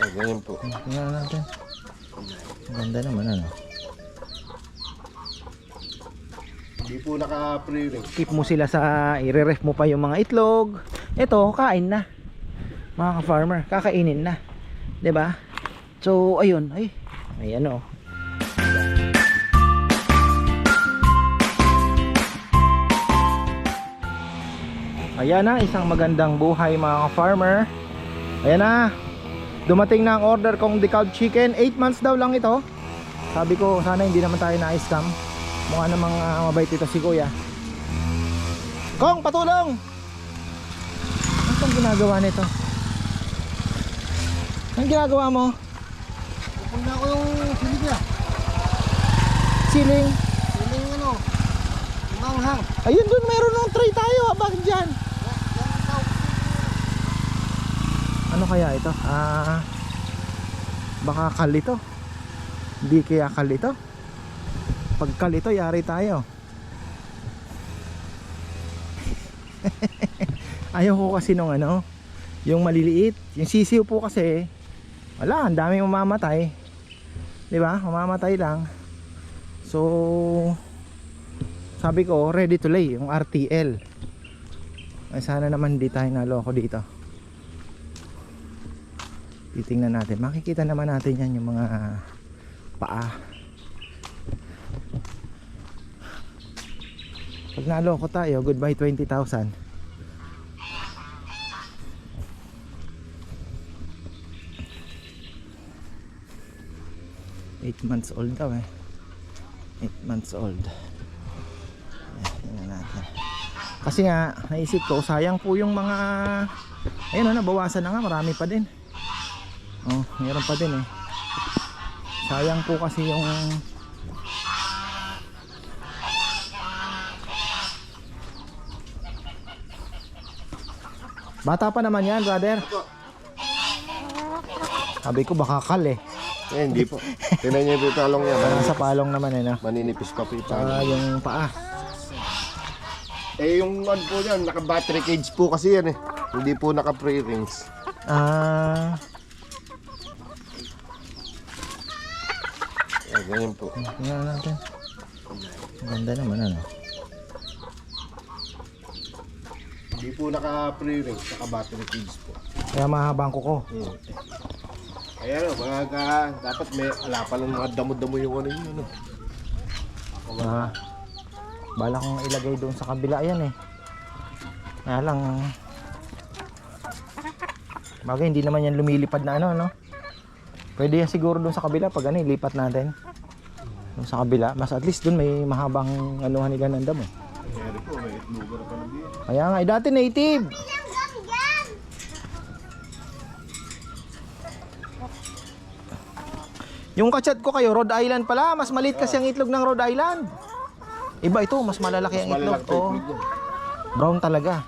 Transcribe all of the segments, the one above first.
Ah, ganyan po. Tingnan natin. Ganda naman ano. Hindi po naka-pre-ring. Keep mo sila sa i-ref mo pa yung mga itlog. Ito, kain na. Mga ka-farmer, kakainin na. 'Di ba? So, ayun, ay. Ay ano. Ayan na, isang magandang buhay mga ka-farmer. Ayan na. Dumating na ang order kong decal chicken. 8 months daw lang ito. Sabi ko, sana hindi naman tayo na-scam. Mukha namang ah, mabait ito si kuya. Kong, patulong! Ano pang ginagawa nito? Anong ginagawa mo? Na ako yung silig niya. Siling. Siling ano. Manghang. Ayun dun, meron ng tray tayo. ah, Bakit dyan? Ano kaya ito? Ah, baka kal ito. Hindi kaya kal ito. Pag kal ito, yari tayo. Ayaw ko kasi nung ano, yung maliliit. Yung sisiw po kasi, wala, ang daming mamamatay. 'Di ba? Mamamatay lang. So, sabi ko, ready to lay, yung RTL. Ay, sana naman hindi tayo naloko dito. Titingnan natin. Makikita naman natin yan yung mga paa. Pag naloko tayo, goodbye 20,000. Eight months old daw eh. Eight months old. Ayan, natin. Kasi nga, naisip ko, sayang po yung mga... Ayun na, nabawasan na nga, marami pa din. Oh, meron pa din eh. Sayang po kasi yung... Bata pa naman yan, brother. Sabi ko baka kal eh. Eh, hindi po. Tinan niyo yung talong niya. Parang sa palong naman eh, no? maninipis pa po yung talong. Ah, yung paa. Eh, yung ano po yan, naka-battery cage po kasi yan eh. Hindi po naka-pre-rings. Ah, ganyan po. tingnan natin. Ganda naman ano. Hindi po naka-pre-rings, naka-battery cage po. Kaya mahabang kuko. Hmm. Kaya ano, mga ka, dapat may alapan ng mga damo-damo yung ano yun. Ano. Ah, bala kong ilagay doon sa kabila yan eh. Kaya lang Bagay hindi naman yan lumilipad na ano no. Pwede yan siguro doon sa kabila pag ano ilipat natin. Doon sa kabila, mas at least doon may mahabang anuhan ni gananda mo. Kaya rin po, may itlugar pa na din. Kaya nga, eh, dati native. Yung kachat ko kayo, Rhode Island pala. Mas maliit kasi ang itlog ng Rhode Island. Iba ito, mas malalaki ang itlog. Oh, brown talaga.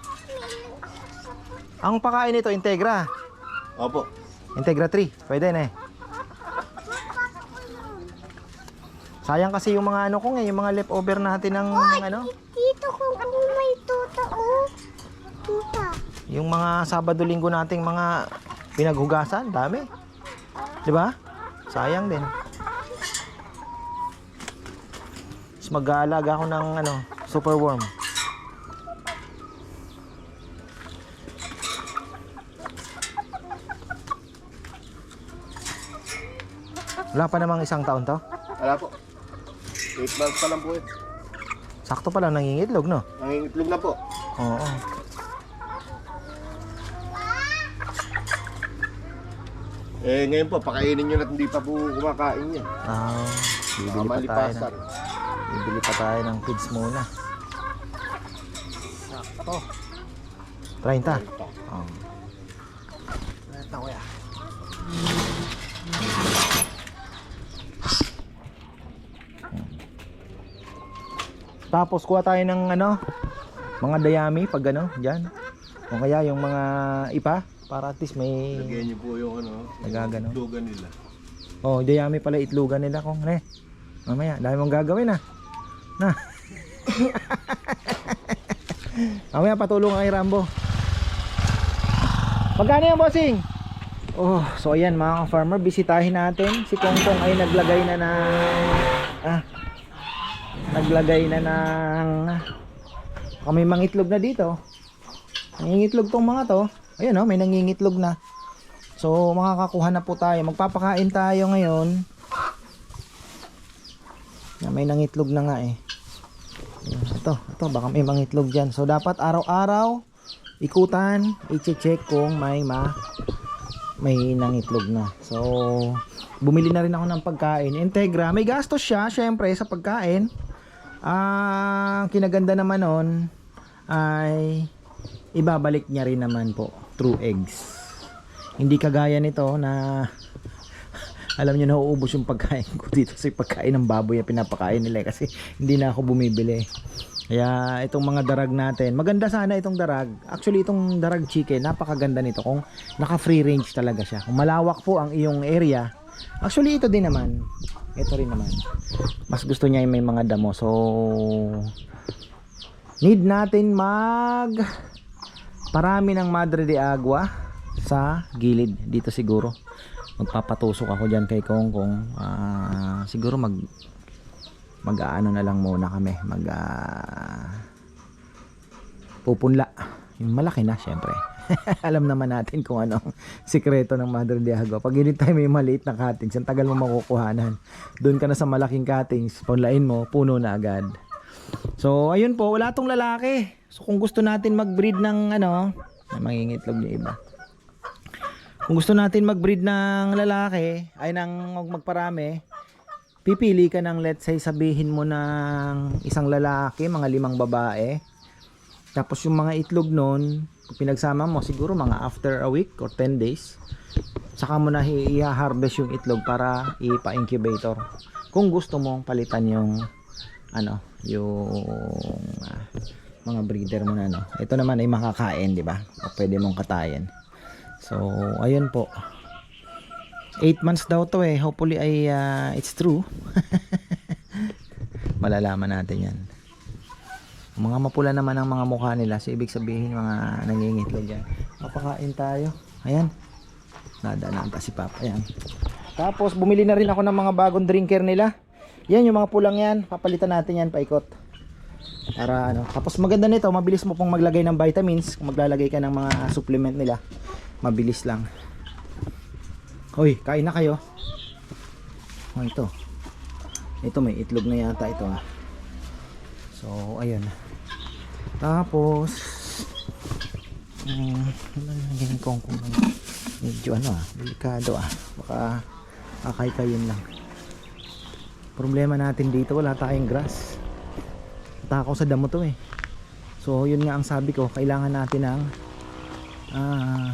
Ang pakain nito, Integra. Opo. Integra 3. Pwede na eh. Sayang kasi yung mga ano ko ngayon, yung mga leftover natin ng ano, Dito kung ano may tuta, oh. Tuta. yung mga Sabado Linggo nating mga pinaghugasan, dami. 'Di ba? Sayang din. Mas mag-aalaga ako ng ano, super worm. Wala pa namang isang taon to. Wala po. 8 months pa lang po eh. Sakto pa lang nangingitlog, no? Nangingitlog na po. Oo. Eh, ngayon po, pakainin nyo na hindi pa po kumakain yan. Ah, bibili pa tayo ng, bibili pa tayo ng feeds muna. Sakto. 30. Oh. Ito kuya. Tapos kuha tayo ng ano, mga dayami pag ano, diyan. O kaya yung mga ipa para at least may Lagyan nyo po yung ano, Nagagano. itlogan nila. Oh, dayami pala itlugan nila kung ne. Mamaya, dami mong gagawin ah. Na. Mamaya patulong kay Rambo. Magkano yung bossing? Oh, so ayan mga farmer, bisitahin natin. Si Kongkong ay naglagay na ng ah, naglagay na ng kami mangitlog na dito. Nangingitlog tong mga to. Ayun oh, may nangingitlog na. So makakakuha na po tayo. Magpapakain tayo ngayon. Na may nangitlog na nga eh. Ito, ito baka may mangitlog diyan. So dapat araw-araw ikutan, i-check kung may ma may nangitlog na. So, bumili na rin ako ng pagkain. Integra, may gastos siya, syempre, sa pagkain. Ang kinaganda naman nun ay ibabalik niya rin naman po through eggs. Hindi kagaya nito na alam niyo nauubos yung pagkain ko dito sa pagkain ng baboy na pinapakain nila kasi hindi na ako bumibili. Kaya itong mga darag natin, maganda sana itong darag. Actually itong darag chicken, napakaganda nito kung naka free range talaga siya. Kung malawak po ang iyong area. Actually ito din naman. Ito rin naman. Mas gusto niya yung may mga damo. So need natin mag parami ng madre de agua sa gilid dito siguro. Magpapatusok ako diyan kay Kong Kong. Ah, siguro mag mag-aano na lang muna kami mag ah, pupunla yung malaki na syempre alam naman natin kung ano sikreto ng Madre de Agua pag tayo may maliit na cuttings ang tagal mo makukuhanan. Doon ka na sa malaking cuttings punlain mo puno na agad. So ayun po wala tong lalaki. So kung gusto natin mag-breed ng ano mangingitlog yung iba. Kung gusto natin mag-breed ng lalaki ay ng magparami pipili ka ng let's say sabihin mo ng isang lalaki, mga limang babae. Tapos yung mga itlog kung pinagsama mo siguro mga after a week or 10 days, saka mo na i-harvest yung itlog para ipa-incubator. Kung gusto mong palitan yung ano, yung ah, mga breeder mo na no. Ito naman ay makakain, di ba? O pwede mong katayin. So, ayun po. 8 months daw to eh. Hopefully ay ah, it's true. Malalaman natin yan. Mga mapula naman ang mga mukha nila. So ibig sabihin mga nangingitlog yan. Papakain tayo. Ayan. Nadaan pa si Papa. Ayan. Tapos bumili na rin ako ng mga bagong drinker nila. Yan yung mga pulang yan. Papalitan natin yan paikot. Para ano. Tapos maganda nito. Mabilis mo pong maglagay ng vitamins. Kung maglalagay ka ng mga supplement nila. Mabilis lang. Hoy, kain na kayo. Oh, ito. Ito may itlog na yata ito ah. So, ayun. Tapos um, ano na ganyan kong kung medyo ano ah, delikado ah. Baka akay-kayin lang. Problema natin dito, wala tayong grass. Takaw sa damo to eh. So, yun nga ang sabi ko, kailangan natin ng ah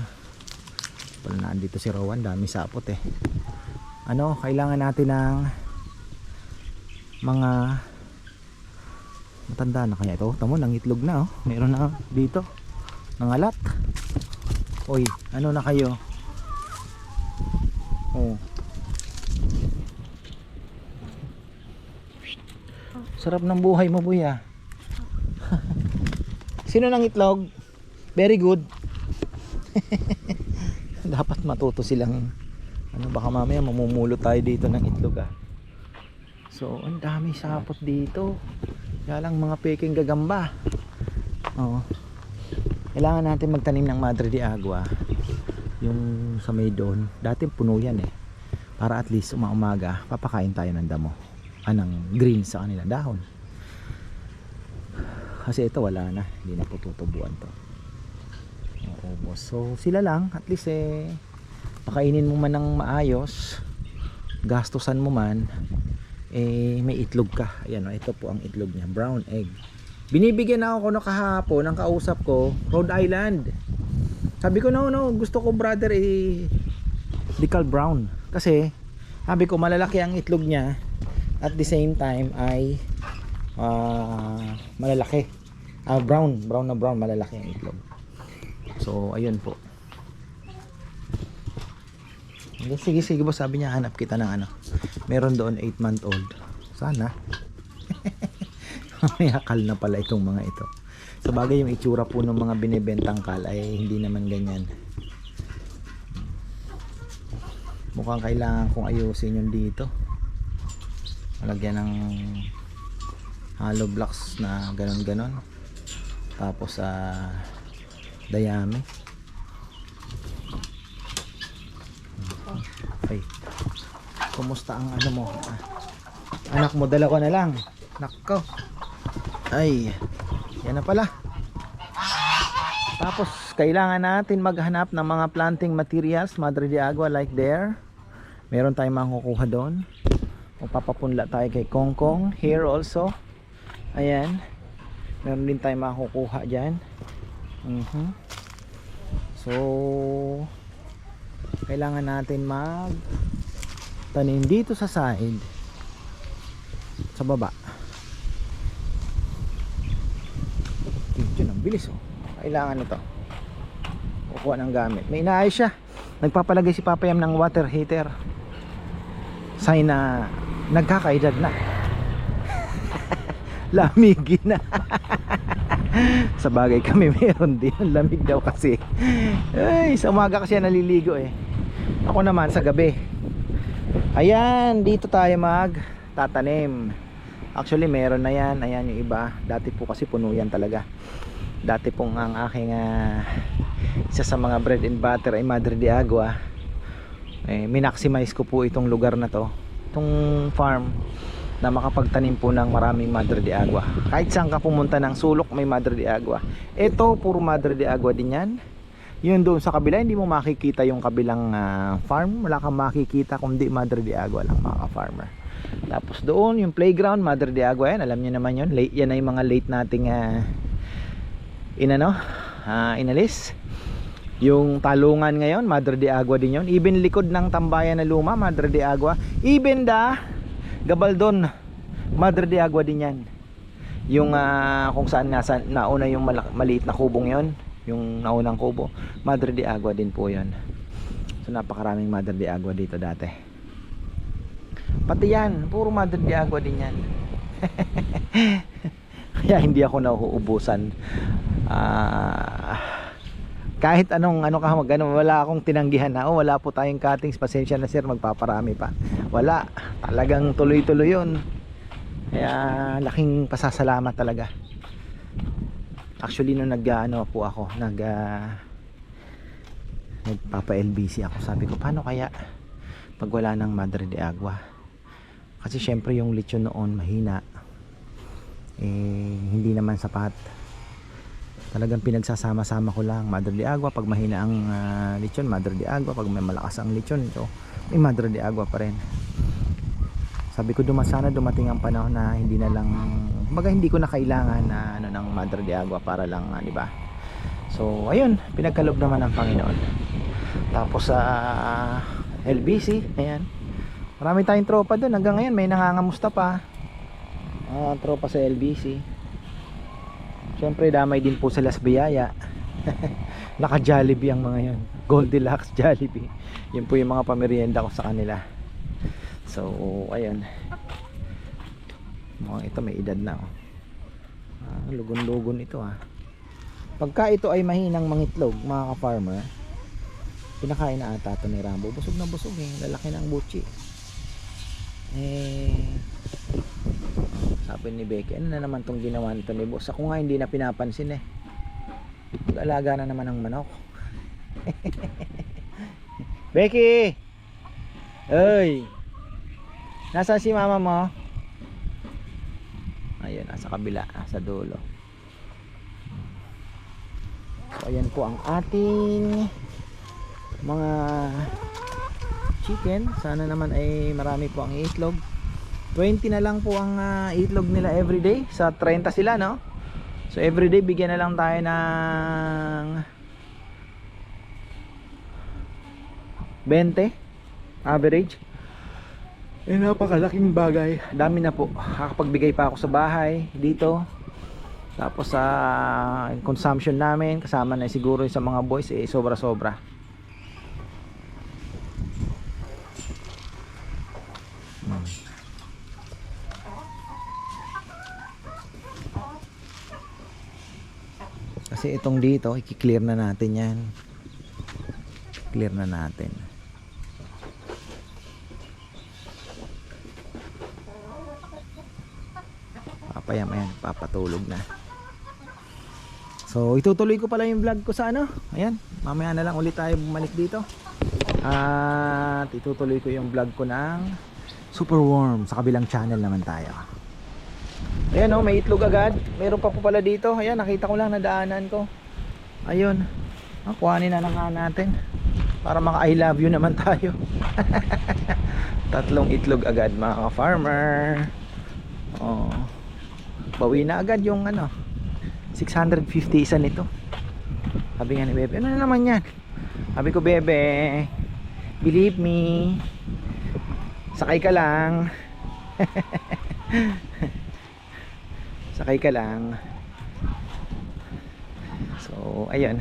pala nandito si Rowan dami sapot eh ano kailangan natin ng mga matanda na kaya ito? Tamo nangitlog na oh. Meron na dito. Nangalat. Oy ano na kayo? Oh. Sarap ng buhay mo buya. Sino nang itlog very good. Dapat matuto silang ano baka mamaya mamumulo tayo dito ng itlog ah. So ang dami sapot dito kaya lang mga peking gagamba. Oo. Kailangan natin magtanim ng madre de agua. Yung sa may doon. Dati puno yan eh. Para at least umaumaga papakain tayo ng damo. Anang green sa kanila dahon. Kasi ito wala na. Hindi na po tutubuan to. So, sila lang, at least eh, pakainin mo man ng maayos, gastusan mo man, eh, may itlog ka. Ayan, oh, ito po ang itlog niya, brown egg. Binibigyan ako no kahapon ng kausap ko, Rhode Island. Sabi ko, no, no, gusto ko brother eh, decal brown. Kasi, sabi ko, malalaki ang itlog niya, at the same time ay ah, malalaki. Ah, brown, brown na brown, malalaki ang itlog. So, ayun po. Sige, sige boss. Sabi niya, hanap kita ng ano. Meron doon 8 month old. Sana. May akal na pala itong mga ito. Sa bagay, yung itsura po ng mga binibentang kal ay hindi naman ganyan. mukhang kailangan kong ayusin yung dito malagyan ng hollow blocks na ganon ganon tapos sa dayami ay kumusta ang ano mo? Ah, anak mo dalawa na lang. Nakko ay yan na pala. Tapos kailangan natin maghanap ng mga planting materials Madre de Agua like there. Meron tayong makukuha doon. Papapunla tayo kay Kongkong here also. Ayan. Meron din tayong makukuha dyan. Mhm. so kailangan natin mag tanim dito sa side. Sa baba. Yun ang bilis oh. Kailangan ito kukuha ng gamit. May inaayos siya. Nagpapalagay si Papayam ng water heater. Sign na nagkakaedad na. Lamigin na. Sa bagay kami meron din. Lamig daw kasi. Ay sa umaga kasi naliligo eh ako naman sa gabi. Ayan dito tayo mag tatanim. Actually meron na yan. Ayan yung iba. Dati po kasi puno yan talaga. Dati pong ang aking ah, isa sa mga bread and butter ay Madre de Agua. Eh, minaximize ko po itong lugar na to. Itong farm na makapagtanim po ng maraming Madre de Agua. Kahit saan ka pumunta ng sulok may Madre de Agua. Ito puro Madre de Agua din yan yun doon sa kabila hindi mo makikita yung kabilang ah, farm. Wala kang makikita kundi Madre de Agua lang mga farmer tapos doon yung playground Madre de Agua yan alam niyo naman yun. Late, yan ay mga late nating ah, inano ah, inalis. Yung talungan ngayon Madre de Agua din yun. Even likod ng tambayan na luma Madre de Agua. Even da Gabaldon Madre de Agua din yan. Yung ah, kung saan nasa, nauna yung maliit na kubong yon yung naunang kubo. Madre de Agua din po yon so napakaraming Madre de Agua dito dati. Pati yan puro Madre de Agua din yan. Kaya hindi ako nauubusan. Ah kahit anong ano ka mag ano, wala akong tinanggihan na oh, wala po tayong cuttings. Pasensya na sir magpaparami pa. Wala. Talagang tuloy tuloy yun. Kaya laking pasasalamat talaga actually nung nag ano po ako nag uh, nagpapa LBC ako sabi ko paano kaya pag wala ng Madre de Agua? Kasi syempre yung lechon noon mahina. Eh hindi naman sapat. Talagang pinagsasama-sama ko lang Madre de Agua pag mahina ang ah, lechon Madre de Agua pag may malakas ang lechon so may Madre de Agua pa rin sabi ko duma sana dumating ang panahon na hindi na lang baga hindi ko na kailangan na ano ng Madre de Agua para lang ah, di ba so ayun pinagkalob naman ng Panginoon tapos sa LBC ayan marami tayong tropa doon hanggang ngayon may nangangamusta pa Ah, tropa sa LBC Siyempre damay din po sa Las Biyaya. Naka Jollibee ang mga yon. Goldilocks Jollibee. Yun po yung mga pamerienda ko sa kanila. So, ayun. Mukhang ito may edad na. Oh. Ah, lugon-lugon ito ah. Pagka ito ay mahinang mangitlog, mga ka-farmer, pinakain na ata ito ni Rambo. Busog na busog eh. Lalaki na ang butchi. Eh, sabi ni Becky, ano na naman tong ginawa nito ni boss? Ako nga hindi na pinapansin eh. Mag-alaga na naman ng manok. Becky! Oy! Nasaan si mama mo? Ayun, nasa kabila, sa dulo. So, ayan po ang ating mga chicken. Sana naman ay marami po ang itlog. 20 na lang po ang ah, itlog nila everyday sa 30 sila no so everyday bigyan na lang tayo ng 20 average eh napakalaking bagay. Dami na po. Kakapagbigay pa ako sa bahay dito. Tapos sa consumption namin kasama na siguro sa mga boys eh sobra sobra Kasi itong dito, i-clear na natin yan. Clear na natin. Paya maya papatulog na. So itutuloy ko pala yung vlog ko sa ano. Ayan, mamaya na lang ulit tayo bumalik dito. At itutuloy ko yung vlog ko ng Super Warm sa kabilang channel naman tayo. Ayan oh, may itlog agad. Meron pa po pala dito. Ayan, nakita ko lang nadaanan ko. Ayun. Ah, kuhanin na lang natin. Para maka I love you naman tayo. Tatlong itlog agad mga ka-farmer. Bawi na agad yung ano. 650 isa nito. Sabi nga ni Bebe, ano na naman yan? Sabi ko, Bebe, believe me. Sakay ka lang. Sakay ka lang. So, ayun.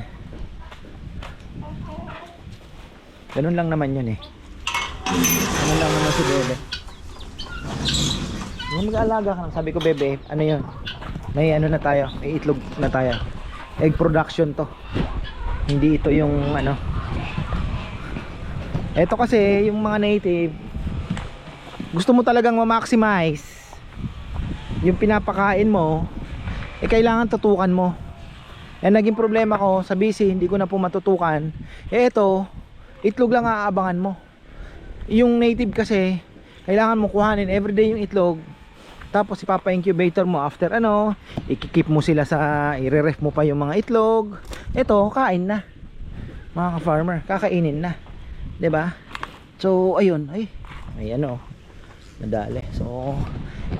Ganun lang naman yun eh. Ganun lang naman si Bebe. Yung mag-aalaga ka lang. Sabi ko, Bebe, ano yun? May ano na tayo, may itlog na tayo. Egg production to. Hindi ito yung ano. Ito kasi, yung mga native, gusto mo talagang ma-maximize yung pinapakain mo, eh kailangan tutukan mo. Eh naging problema ko sa busy, hindi ko na po matutukan. Eh ito, itlog lang aabangan mo. Yung native kasi, kailangan mo kuhanin everyday yung itlog. Tapos ipapa-incubator mo after ano, ikikip mo sila sa, i-ref mo pa yung mga itlog. Ito, kain na. Mga ka-farmer, kakainin na. ba? So, ayun, ay, ay ano, nadali. So,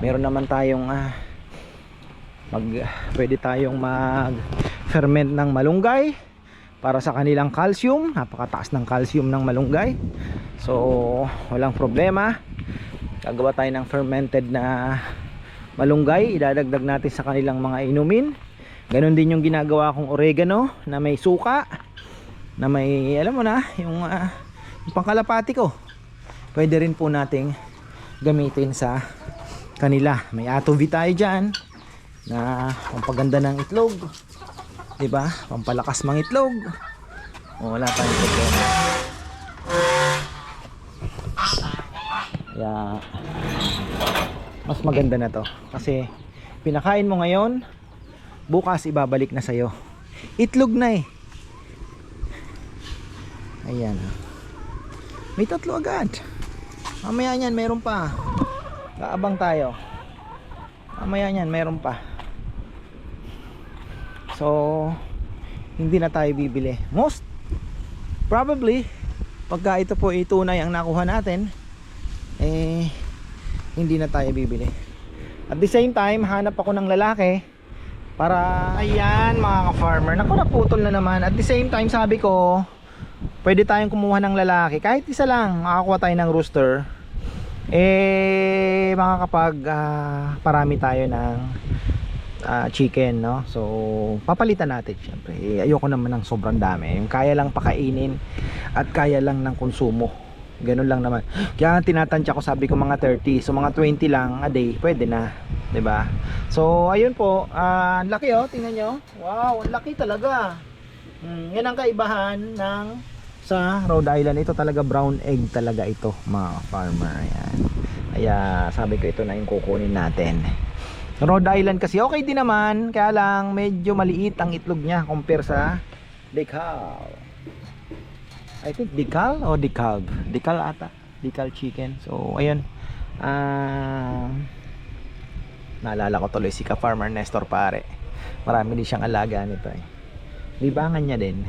meron naman tayong ah, mag pwede tayong mag ferment ng malunggay para sa kanilang calcium napakataas ng calcium ng malunggay so walang problema gagawa tayo ng fermented na malunggay idadagdag natin sa kanilang mga inumin ganon din yung ginagawa kong oregano na may suka na may alam mo na yung, ah, yung pangkalapati ko pwede rin po nating gamitin sa kanila. May atovi tayo dyan na pampaganda ng itlog. 'Di ba? Pampalakas mga itlog. O, wala tayong problema. Kaya mas maganda na to kasi pinakain mo ngayon bukas ibabalik na sa'yo itlog na eh ayan may tatlo agad mamaya niyan meron pa Kaabang tayo. Mamaya niyan, meron pa. So, hindi na tayo bibili. Most probably, pagka ito po itunay ang nakuha natin, eh, hindi na tayo bibili. At the same time, hanap ako ng lalaki para, ayan mga ka-farmer, naku naputol na naman. At the same time, sabi ko, pwede tayong kumuha ng lalaki. Kahit isa lang, makakuha tayo ng rooster eh makakapag ah, parami tayo ng ah, chicken no so papalitan natin syempre eh, ayoko naman ng sobrang dami yung kaya lang pakainin at kaya lang ng konsumo ganun lang naman. Kaya nga tinatansya ko sabi ko mga 30 so mga 20 lang a day pwede na. Ba so ayun po. Ah, ang laki oh. Tingnan nyo. Wow ang laki talaga. Mm, yan ang kaibahan ng sa Rhode Island. Ito talaga brown egg talaga ito mga farmer. Ayan. Kaya sabi ko ito na yung kukunin natin. Rhode Island kasi okay din naman. Kaya lang medyo maliit ang itlog niya compare sa decal I think decal o decalb decal ata decal chicken so ayun ah naalala ko tuloy si ka farmer Nestor pare marami din siyang alaga nito eh libangan niya din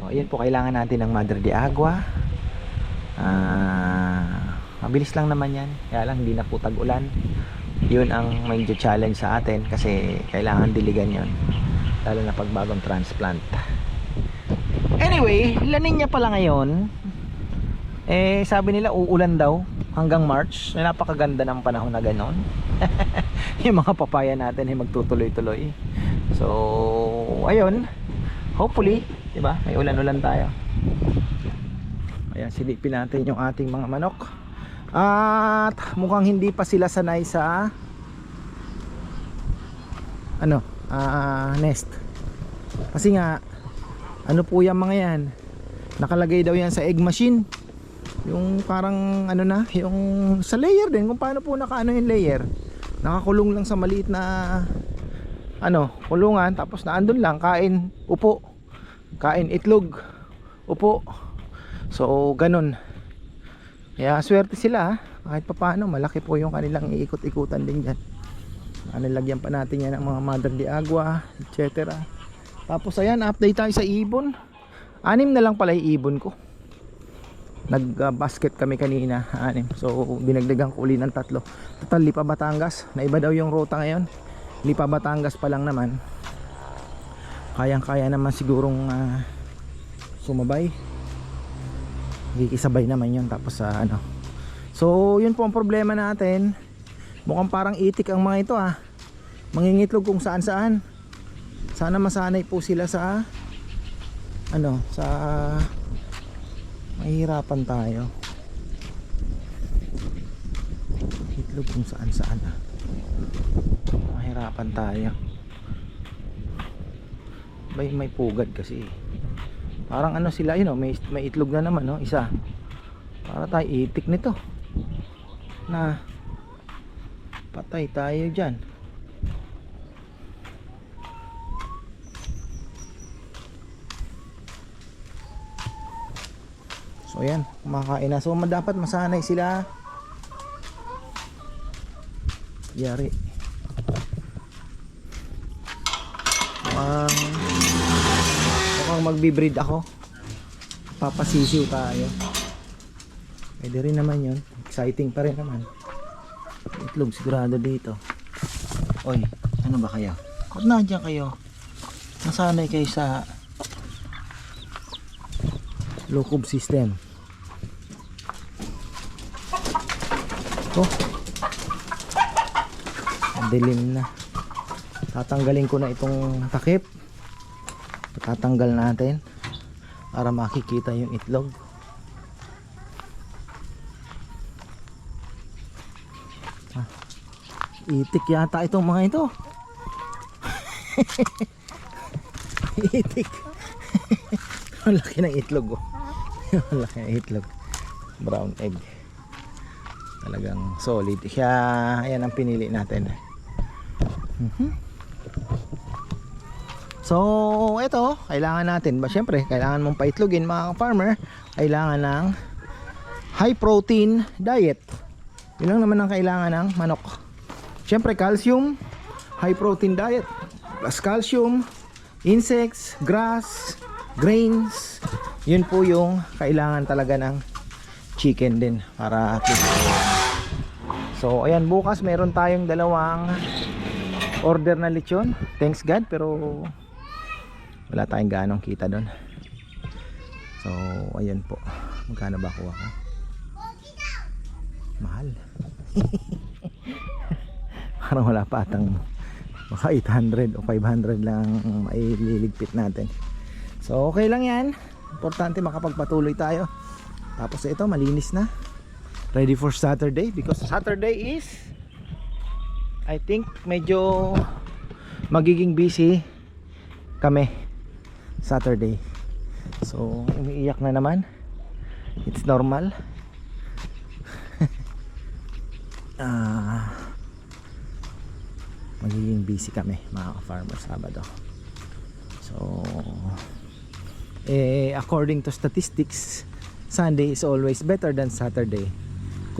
o, ayan po, kailangan natin ng Madre de Agua. Ah, mabilis lang naman yan. Kaya lang, hindi na po tag-ulan. Yun ang medyo challenge sa atin kasi kailangan diligan yon Lalo na pag bagong transplant. Anyway, lanin niya pala ngayon. Eh, sabi nila uulan daw hanggang March. Eh, Napakaganda ng panahon na ganon. yung mga papaya natin ay magtutuloy-tuloy. So, ayun. Hopefully, 'di ba? May ulan-ulan tayo. Ayan, silipin natin yung ating mga manok. At mukhang hindi pa sila sanay sa ano, ah nest. Kasi nga ano po yung mga yan? Nakalagay daw yan sa egg machine. Yung parang ano na, yung sa layer din kung paano po nakaano yung layer. nakakulong lang sa maliit na ano, kulungan tapos naandun lang kain, upo. Kain itlog, upo. So ganun. Kaya swerte sila kahit papaano malaki po yung kanilang iikot-ikutan din dyan. Ano, lagyan pa natin yan ng mga mother de agua, etc. Tapos ayan, update tayo sa ibon. Anim na lang pala yung ibon ko. Nag-basket kami kanina, anim. So, dinagdagan ko uli ng tatlo. Total, Lipa Batangas. Naiba daw yung ruta ngayon. Lipa Batangas pa lang naman. Kayang-kaya naman sigurong ah, sumabay. Kikisabay naman yun. Tapos sa ano. So, yun po ang problema natin. Mukhang parang itik ang mga ito ah. Mangingitlog kung saan saan. Sana masanay po sila sa ano, sa mahirapan tayo. Itlog kung saan saan ah. Mahirapan tayo. May may pugad kasi. Parang ano sila yun oh, may, may itlog na naman no, isa. Para tayo itik nito. Na patay tayo dyan. So ayan, kumakain na. So dapat masanay sila. Yari. Mukhang mukhang magbi-breed ako. Papasisiw tayo. Pwede rin naman yun. Exciting pa rin naman. Itlog sigurado dito. Oy, ano ba kayo? Ba't nandiyan kayo? Nasanay kayo sa locob system. Ang dilim na. Tatanggalin ko na itong takip. Tatanggal natin para makikita yung itlog. Ah, Itik yata itong mga ito. Itik. Ang laki ng itlog oh. Ang laki ng itlog. Brown egg. Talagang solid. Kaya ayan ang pinili natin. Mhm. So, ito, kailangan natin, ba syempre, kailangan mong paitlogin mga farmer, kailangan ng high protein diet. Yun lang naman ang kailangan ng manok. Syempre, calcium, high protein diet, plus calcium, insects, grass, grains. Yun po yung kailangan talaga ng chicken din para at least. So, ayan, bukas meron tayong dalawang order na lechon. Thanks God, pero wala tayong ganong kita doon. So, ayan po. Magkano ba kuha ko? Mahal. Parang wala pa atang baka 800 o 500 lang ang maililigpit natin. So, okay lang yan. Importante makapagpatuloy tayo. Tapos ito, malinis na. Ready for Saturday because Saturday is I think medyo magiging busy kami Saturday. So, umiiyak na naman. It's normal. Ah magiging busy kami mga farmer Sabado. So, eh, according to statistics, Sunday is always better than Saturday.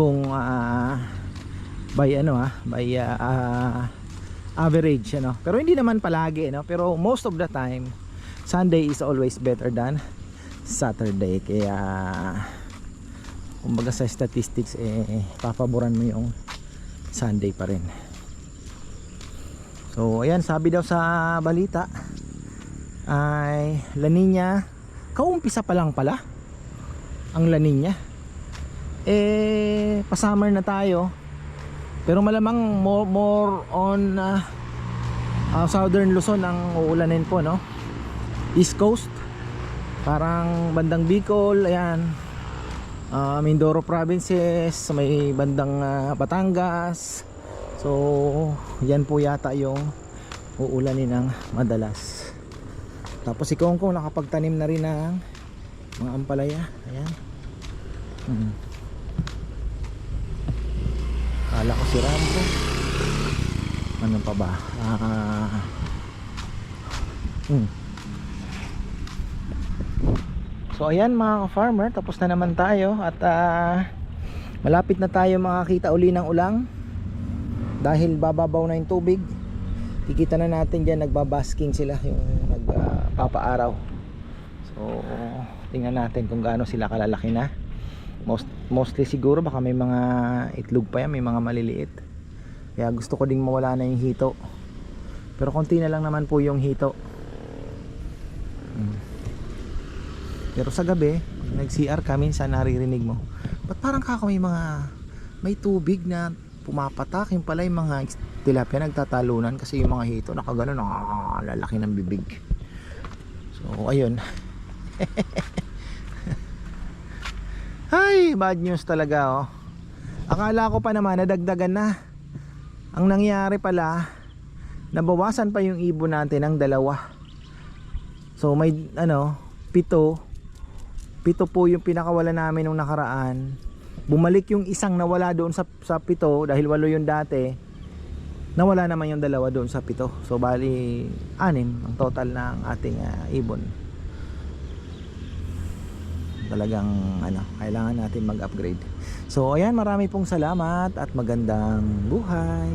Kung ah, by ano ah, by ah, ah, average ano. Pero hindi naman palagi no, pero most of the time Sunday is always better than Saturday. Kaya kumbaga sa statistics eh papaboran mo yung Sunday pa rin. So ayan sabi daw sa balita ay La Nina kaumpisa pa lang pala ang La Nina eh pa-summer na tayo. Pero malamang more, more on uh, uh, southern Luzon ang uulanin po no? East Coast. Parang bandang Bicol ayan. Uh, Mindoro provinces may bandang uh, Batangas. So yan po yata yung uulanin ng madalas. Tapos si Kongkong nakapagtanim na rin ng mga ampalaya. Ayan. Hmm. Kala ko si Rambo. Ano pa ba? Ah, hmm. so ayan mga farmer tapos na naman tayo at ah, malapit na tayo makakita uli ng ulang. Dahil bababaw na yung tubig kikita na natin dyan nagbabasking sila yung nagpapaaraw. So tingnan natin kung gaano sila kalalaki na. Most, mostly siguro baka may mga itlog pa yan may mga maliliit. Kaya gusto ko ding mawala na yung hito. Pero konti na lang naman po yung hito. Mm. pero sa gabi nag CR ka minsan naririnig mo ba't parang kako may mga may tubig na pumapatak? Yung pala yung mga tilapia nagtatalunan kasi yung mga hito nakagano nakalalaki ng bibig. So ayun ay bad news talaga oh. Akala ko pa naman nadagdagan na. Ang nangyari pala nabawasan pa yung ibon natin ng dalawa. So may ano pito. Pito po yung pinakawala namin nung nakaraan. Bumalik yung isang nawala doon sa, sa pito dahil walo yung dati. Nawala naman yung dalawa doon sa pito. So bali anim ang total ng ating ah, ibon talagang ano kailangan natin mag upgrade so ayan marami pong salamat at magandang buhay